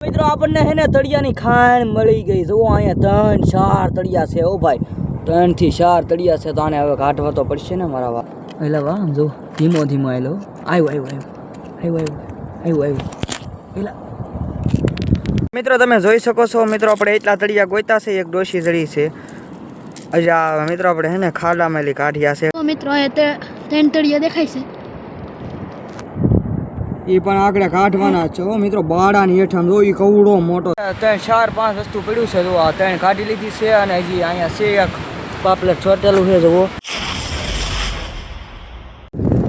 મિત્રો, આપણને હે ને તળિયાની ખાણ મળી ગઈ. જુઓ, અહીંયા ત્રણ, ચાર તળિયા છે. ઓ ભાઈ ત્રણથી ચાર તળિયા છે તો આને હવે કાઢવા તો પડશે ને મારા વા એટલે વા જો, ધીમો ધીમો આવેલો આવ્યો આવ્યો આવ્યો આવ્યો આવ્યો આવ્યો એલા મિત્રો, તમે જોઈ શકો છો, મિત્રો, આપણે એટલા તળિયા ગોઈતા છે, એક ડોશી જડી છે. અજા મિત્રો, આપણે હે ને ખાડામાં કાઢ્યા છે. મિત્રો ત્રણ તળિયા દેખાય છે. એ પણ આગળ કાઢવાના છે. હો મિત્રો, બાળાની હેઠળ જો એ કવડો મોટો ત્રણ ચાર પાંચ વસ્તુ પડ્યું છે, જો આ ત્રણ કાઢી લીધી છે અને હજી અહીંયા છે એક પાપલેટ ચોટેલું છે, જુઓ.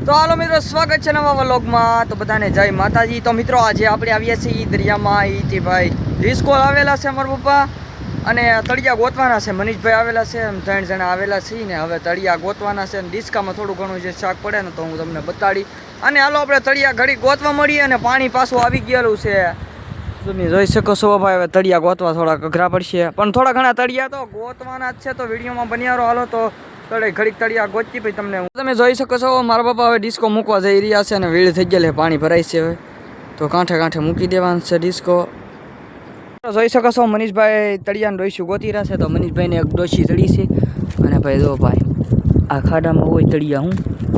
તો હાલો મિત્રો, સ્વાગત છે નવા વ્લોગમાં. તો બધાને જય માતાજી. તો મિત્રો, આજે આપણે આવ્યા છીએ દરિયામાં ઈથી ભાઈ રિસ્કોલ આવેલા છે અમારા પપ્પા. અને તળિયા ગોતવાના છે. મનીષભાઈ આવેલા છે એમ ત્રણ જણા આવેલા છીએ ને હવે તળિયા ગોતવાના છે અને ડિસ્કામાં થોડું ઘણું જે શાક પડે ને તો હું તમને બતાડી. અને હાલો આપણે તળિયા ઘડી ગોતવા મળીએ અને પાણી પાછું આવી ગયેલું છે. તમે જોઈ શકો છો ભાઈ હવે તળિયા ગોતવા થોડા અઘરા પડશે. પણ થોડા ઘણા તળિયા તો ગોતવાના જ છે તો વિડીયોમાં બન્યારો. હાલો તો તળે ઘડીક તળિયા ગોતી પછી તમને તમે જોઈ શકો છો મારા પપ્પા હવે ડિસ્કો મૂકવા જઈ રહ્યા છે અને વીળ થઈ ગયેલી છે, પાણી ભરાય છે હવે. તો કાંઠે કાંઠે મૂકી દેવાનું છે ડિસ્કો. જોઈ શકો છો મનીષભાઈ તળિયાને ડોઈશું ગોતી રહ્યા છે તો મનીષભાઈને એક ડોશી ચડી છે. અને ભાઈ જો ભાઈ આ ખાડામાં હોય તળિયા હું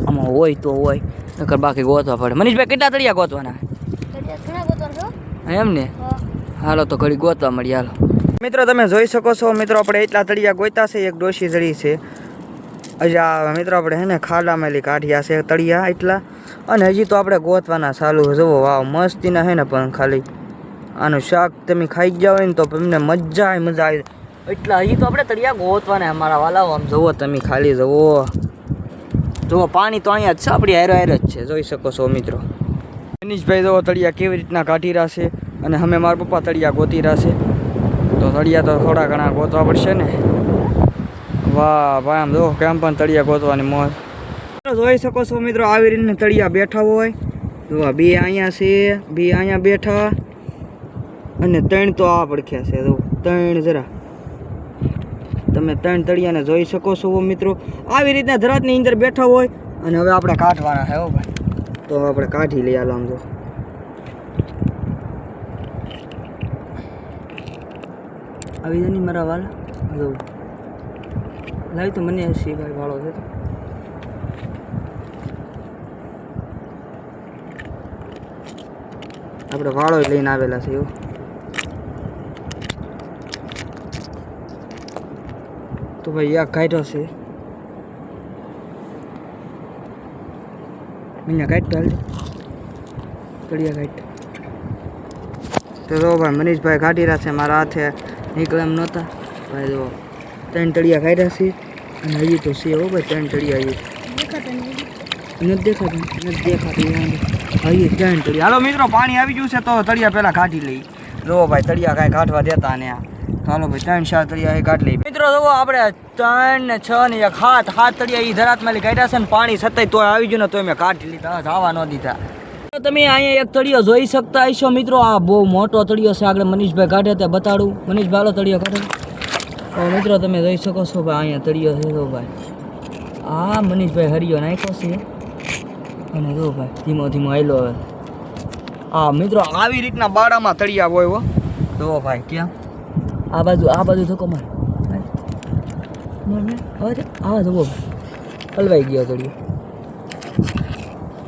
આમાં હોય તો હોય નકર બાકી ગોતવા પડે. મનીષભાઈ કેટલા તળિયા ગોતવાના? ઘણા ગોતવાનો છો? એમ ને? હાલો તો ઘડી ગોતવા મળી હાલો. મિત્રો તમે જોઈ શકો છો મિત્રો આપણે એટલા તળિયા ગોતા છે એક ડોશી ચડી છે. હજી આ મિત્રો આપણે હે ને ખાડામાં કાઢ્યા છે તળિયા એટલા. અને હજી તો આપણે ગોતવાના ચાલુ છે. જુઓ વાવ મસ્તીના હે ને પણ ખાલી. આનું શાક તમે ખાઈ ગયા હોય ને તો તમને મજા આવે મજા આવી એટલા હજી તો આપણે તળિયા ગોતવાના અમારા વાલાઓ. આમ જુઓ તમે ખાલી જુઓ. જુઓ, પાણી તો અહીંયા જ છે, આપણી હેરો હેર જ છે. જોઈ શકો છો મિત્રો. મનીષભાઈ જો તળિયા કેવી રીતના કાઢી રહ્યા છે અને અમે મારા પપ્પા તળિયા ગોતી રહ્યા છે. તો તળિયા તો થોડા ઘણા ગોતવા પડશે ને. વાહ, ભાઈ, આમ જો કેમ પણ તળિયા ગોતવાની મોજ. જોઈ શકો છો મિત્રો, આવી રીતના તળિયા બેઠા હોય. જો બે અહીંયા છે, બે અહીંયા બેઠા. અને ત્રણ તો આ પડખ્યા છે. ત્રણ જરા. તમે ત્રણ તળિયાને જોઈ શકો છો મિત્રો. આવી રીતના ધરાતની અંદર બેઠા હોય. અને હવે આપણે કાઢવાના છે ભાઈ. તો આપણે કાઢી હાલો આમ જો. આવી જાય નહીં મારા વાલા? જો. લાવી તો મને હસી ભાઈ વાળો છે તો. આપણે વાળો લઈને આવેલા છે એવું તો ભાઈ એક કાઢ્યો છે મને કાઢ હાલ તળિયા કાઢ તો જો ભાઈ મનીષભાઈ કાઢી રહ્યા છે મારા હાથે નીકળે એમ નહોતા ભાઈ જો ત્રણ તળિયા કાઢ્યા છે અને હજી તો છે હો ભાઈ ત્રણ તળિયા હજી દેખાતા નહીં નથી દેખાતું નથી દેખાતું વાંધો હજી ત્રણ તળિયા હાલો મિત્રો પાણી આવી ગયું છે તો તળિયા પહેલાં કાઢી લઈ જો ભાઈ તળિયા કાંઈ કાઢવા દેતા ને આ ચાલો ભાઈ, ત્રણ ચાર તળિયા એ કાઢી મિત્રો, જુઓ આપણે ત્રણ ને છ ને એક હાથ હાથ તળિયા એ ધરાતમાં કાઢ્યા છે ને પાણી સતાય તો આવી ગયું ને તો મેં કાઢી લીધા જવા ન દીધા. તમે અહીંયા એક તળિયો જોઈ શકતા હશો મિત્રો, આ બહુ મોટો તળિયો છે. આગળ મનીષભાઈ કાઢે તે બતાડું. મનીષભાઈ આલો તળિયો કાઢે. તો મિત્રો, તમે જોઈ શકો છો ભાઈ, અહીંયા તળિયો છે તો ભાઈ. આ મનીષભાઈ હરિયો નાખ્યો છે. અને જો ભાઈ, ધીમો ધીમો આવેલો હવે. હા મિત્રો, આવી રીતના બાળામાં તળિયા હોય હો. જો ભાઈ, ક્યાં? આ બાજુ આ બાજુ ધક્કો માર. હવે આ જુઓ હલવાઈ ગયો તળિયો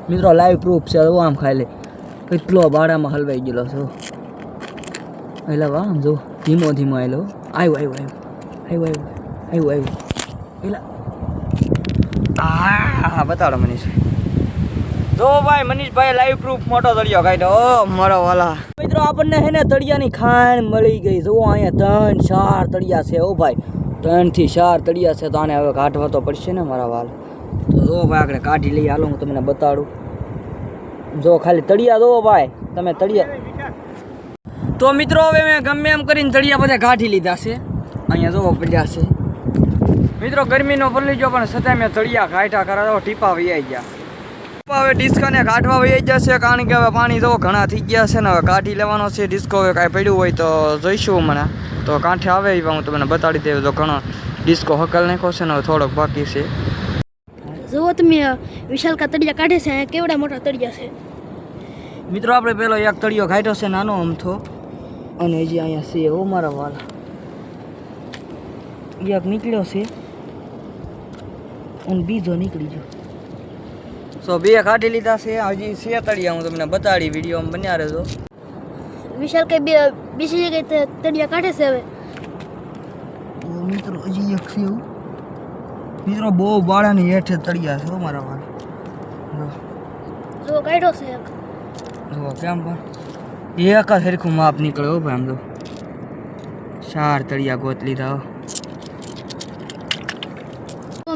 મિત્રો લાઈવ પ્રૂફ છે જો આમ ખાઈ લે. કેટલો બાળામાં હલવાઈ ગયેલો છો એટલે વાહ આમ જો ધીમો ધીમો આવેલો આવ્યો આવ્યો આવ્યો આવ્યો આવ્યો આવ્યો એટલે આ બતાડો મનીષ જો ભાઈ મનીષભાઈ લાઈવ પ્રૂફ મોટો તળિયો કાઢ્યો. ઓ, મારો વાલા. મિત્રો, આપણને હે ને તળિયાની ખાણ મળી ગઈ. જુઓ, અહીંયા ત્રણ, ચાર તળિયા છે. ઓ ભાઈ ત્રણથી ચાર તળિયા છે તો આને હવે કાઢવા તો પડશે ને, મારા વાલ. તો જો ભાઈ આપણે કાઢી લઈ હાલો, હું તમને બતાડું. જો, ખાલી તળિયા દો ભાઈ. તમે તળિયા તો મિત્રો, હવે મેં ગમે એમ કરીને તળિયા બધા કાઢી લીધા છે. અહીંયા જોવો પડ્યા છે. મિત્રો, ગરમીનો પલ્લી ગયો, પણ છતાંય મેં તળિયા કાઢ્યા કરાવો, ટીપા વૈયા ગયા. હવે ડિસ્કોને કાઢવા વહી જશે કારણ કે હવે પાણી તો ઘણા થઈ ગયા છે ને હવે કાઢી લેવાનો છે ડિસ્કો હવે કાંઈ પડ્યું હોય તો જોઈશું મને તો કાંઠે આવે એવા હું તમને બતાડી દઉં તો ઘણો ડિસ્કો હકલ નાખ્યો છે ને થોડોક બાકી છે. જુઓ તમે વિશાલકા તળિયા કાઢે છે કેવડા મોટા તળિયા છે? મિત્રો આપણે પેલો એક તળિયો કાઢ્યો છે નાનો અમથો અને હજી અહીંયા છે એવો મારા વાલા. એક નીકળ્યો છે અને બીજો નીકળી ગયો. સો બે કાઢી લીધા છે. હજી છે તળિયા હું તમને બતાડી વિડીયોમાં બન્યા રહેજો. વિશાલ કઈ બે બીજી જગ્યાએ તળિયા કાઢે છે હવે. મિત્રો હજી એક છે મિત્રો બહુ વાળાની હેઠે તળિયા છે મારા વાલા જો કાઢ્યો છે એક. જો કેમ પણ? એક જ સરખું માપ નીકળ્યો ભાઈ આમ તો. ચાર તળિયા ગોત લીધા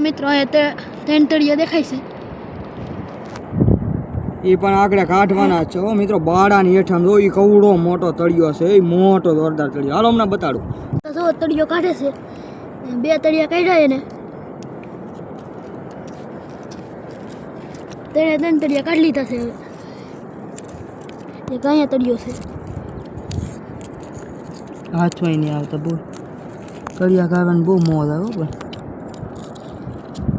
મિત્રો અહીંયા તે ત્રણ તળિયા દેખાય છે. એ પણ આગળ કાઢવાના છે. હો મિત્રો બાળાની હેઠળ જો એ કવડો મોટો તળિયો છે એ મોટો જોરદાર તળિયો. હાલો હમણાં બતાડું. જો તળિયો કાઢે છે. બે તળિયા કાઢ્યા એને. તેણે ત્રણ તળિયા કાઢી લીધા છે એ એક તળિયો છે. હાથમાં નહીં આવતા બહુ તળિયા કાઢવાની બહુ મોજ આવે પણ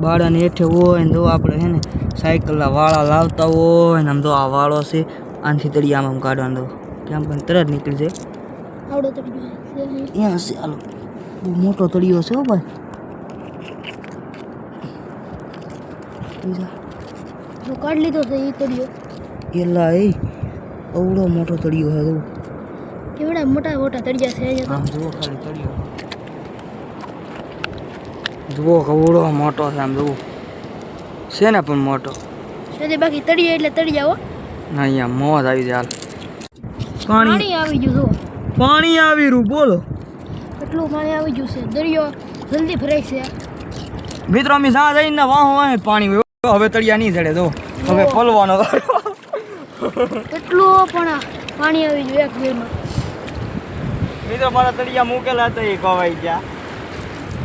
બાળાની હેઠે હોય ને જો આપણે હે ને સાયકલના વાળા લાવતા હોય ને આમ તો આ વાળો છે આનાથી તળિયામાં આમ કાઢવાનો કેમ પણ તરત નીકળી જાય. અહીંયા હશે. હાલો. બહુ મોટો તળિયો છે હો ભાઈ. કાઢી લીધો છે એ તળિયો. એલા એ અવડો મોટો તળિયો છે કેવડા મોટા મોટા તળિયા છે આમ જુઓ ખાલી તળિયો. જુઓ કવડો મોટો છે આમ જુઓ. છે ને પણ મોટો. બાકી તળિયા એટલે તળિયા હો. અહીંયા મોજ આવી જાય હાલ. પાણી. આવી ગયું પાણી આવી રહ્યું બોલો. એટલું પાણી આવી ગયું છે? દરિયો જલ્દી ભરાય છે. મિત્રો અમે જ્યાં જઈને વાહો વાહે પાણી હોય હવે તળિયા નહીં ચડે જો હવે પલવાનો એટલું પણ પાણી આવી ગયું એક વેરમાં મિત્રો મારા તળિયા મૂકેલા હતા એ કવાઈ ગયા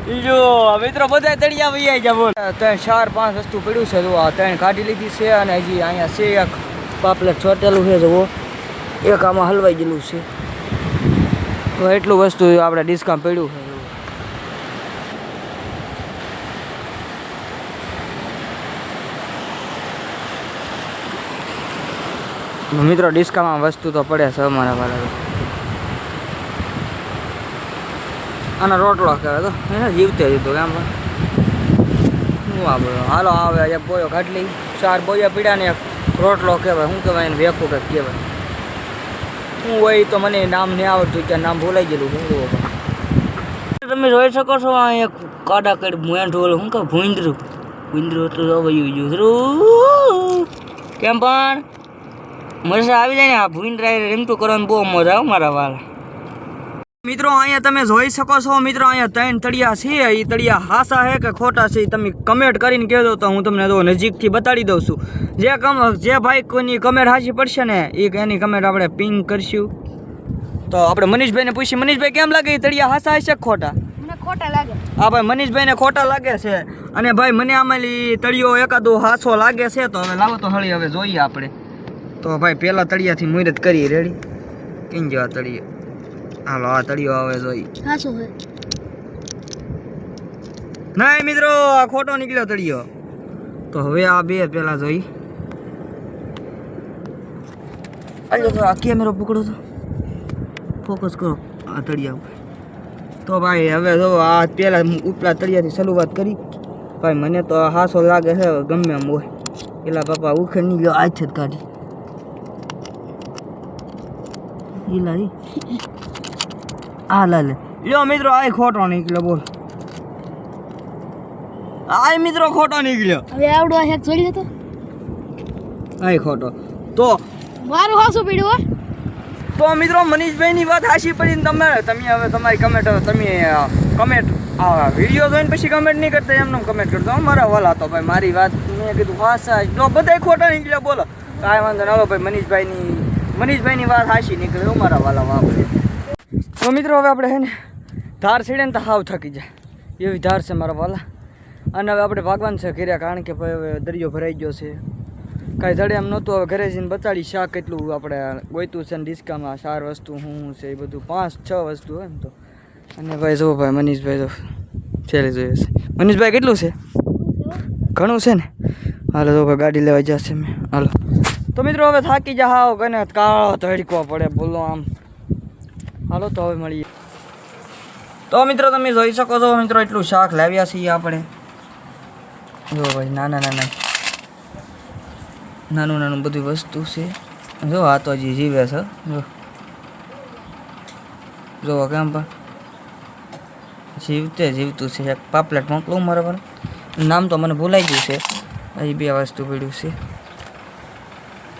જો મિત્રો બધા તળિયા વૈયા ગયા, બોલ. ત્રણ ચાર પાંચ વસ્તુ પડ્યું છે જુઓ ત્રણ કાઢી લીધી છે અને હજી અહીંયા છે એક પાપલેટ ચોટેલું છે, જુઓ. એક આમાં હલવાઈ ગયેલું છે. તો એટલું વસ્તુ આપણે ડિસ્કાઉન્ટ પડ્યું છે મિત્રો, ડિસ્કાઉન્ટમાં વસ્તુ તો પડે છે અમારા વાળા આનો રોટલો કહેવાય તો. એને જીવતે જીવતો એમ શું આ બધું? હાલો, આવે એક બોયો ખાટલી. ચાર બોયા પીડ્યા ને એક રોટલો કહેવાય. શું કહેવાય એને? વેખું કંઈક કહેવાય. હું હોય તો મને નામ નહીં આવડતું કે નામ ભૂલાઈ ગયેલું. હું તમે જોઈ શકો છો, આ એક કાડા કરી મેંઢું શું કહે ભૂંદરું. ભૂંદરું એટલું જો વયું ગયું. કેમ પણ? મજા આવી જાય ને, આ ભૂંદરા રેમતું કરવાનું બહુ મજા આવે મારા વાળા મિત્રો અહીંયા તમે જોઈ શકો છો મિત્રો અહીંયા ત્રણ તળિયા છે. એ તળિયા હાસા છે કે ખોટા છે તમે કમેન્ટ કરીને કહેજો તો હું તમને તો નજીકથી બતાડી દઉં છું. જે કમ જે ભાઈ કોઈની કમેન્ટ હાજી પડશે ને એ એની કમેન્ટ આપણે પિંગ કરશું. તો આપણે મનીષભાઈને પૂછી મનીષભાઈ કેમ લાગે એ તળિયા હાસા હશે ખોટા? ખોટા લાગે. હા ભાઈ મનીષભાઈને ખોટા લાગે છે. અને ભાઈ મને આમાં તળિયો એકાદો હાસો લાગે છે તો હવે લાવો તો હળી હવે જોઈએ આપણે. તો ભાઈ પહેલા તળિયાથી મુહૂર્ત કરી રેડી કેમ જેવા તળિયો? હાલો આ તળિયો આવે જોઈ હા શું છે નહીં મિત્રો આ ખોટો નીકળ્યો તળિયો. તો હવે આ બે પેલા જોઈ. અલ્યો તો આ કેમેરો પકડો તો. ફોકસ કરો આ તળિયા ઉપર. તો ભાઈ હવે જો આ પેલા ઉપલા તળિયાથી શરૂઆત કરી. ભાઈ મને તો આ હાસો લાગે છે ગમે એમ હોય. પેલા બાપા ઉખેડ નીકળ્યો આજ જ કાઢી. ઈલા ઈ લે લા. લ્યો મિત્રો આ ખોટો નીકળ્યો બોલ. આ મિત્રો ખોટો નીકળ્યો. હવે આવડો હેક જોઈ લેતો. આ ખોટો. તો મારું હાસું પીડ્યું હો. તો મિત્રો મનીષભાઈની વાત હાસી પડીને તમે તમે હવે તમારી કમેન્ટ તમે કમેન્ટ આ વીડિયો જોઈને પછી કમેન્ટ નહીં કરતા એમને કમેન્ટ કરતો મારા વાલા તો ભાઈ મારી વાત મેં કીધું હાસા જો બધા ખોટા નીકળ્યા બોલો. કાંઈ વાંધો ના ભાઈ મનીષભાઈની મનીષભાઈની વાત હાસી નીકળે હો મારા વાલા વાપરે તો મિત્રો હવે આપણે હે ને ધાર સીડે ને તો હાવ થકી જાય. એવી ધાર છે મારા વાલા. અને હવે આપણે ભાગવાન છે ઘેર્યા કારણ કે ભાઈ હવે દરિયો ભરાઈ ગયો છે. કાંઈ જડે એમ નહોતું, હવે ઘરે જઈને બચાડી શાક કેટલું આપણે ગોઈતું છે ને ડિસ્કામાં, ચાર વસ્તુ શું છે એ બધું, પાંચ, છ વસ્તુ હોય ને તો. અને ભાઈ જો ભાઈ, મનીષભાઈ તો છેલ્લે જોઈએ છે મનીષભાઈ કેટલું છે? ઘણું છે ને? હાલો તો ભાઈ, ગાડી લેવા જશે મેં. હાલો. તો મિત્રો હવે થાકી જા હાવ કને કાળો તડકો પડે, બોલો આમ. હાલો તો હવે મળીએ. તો મિત્રો તમે જોઈ શકો છો મિત્રો એટલું શાક લાવ્યા છીએ આપણે. જો ભાઈ નાના નાના, નાનું નાનું બધી વસ્તુ છે. જો આ તો હજી જીવે છે. જો. જો કેમ પણ. જીવતે જીવતું છે. એક પાપલેટ મોકલું મારા પર નામ તો મને ભૂલાઈ ગયું છે. હજી બે વસ્તુ પડ્યું છે.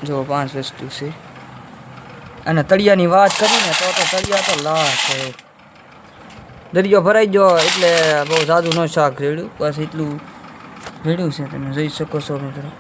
જો પાંચ વસ્તુ છે. અને તળિયાની વાત કરીને તો તો તળિયા તો લાખ દરિયો ભરાઈ ગયો એટલે બહુ જાદુ ન શાક રેડ્યું. બસ એટલું રેડ્યું છે તમે. જોઈ શકો છો મિત્રો.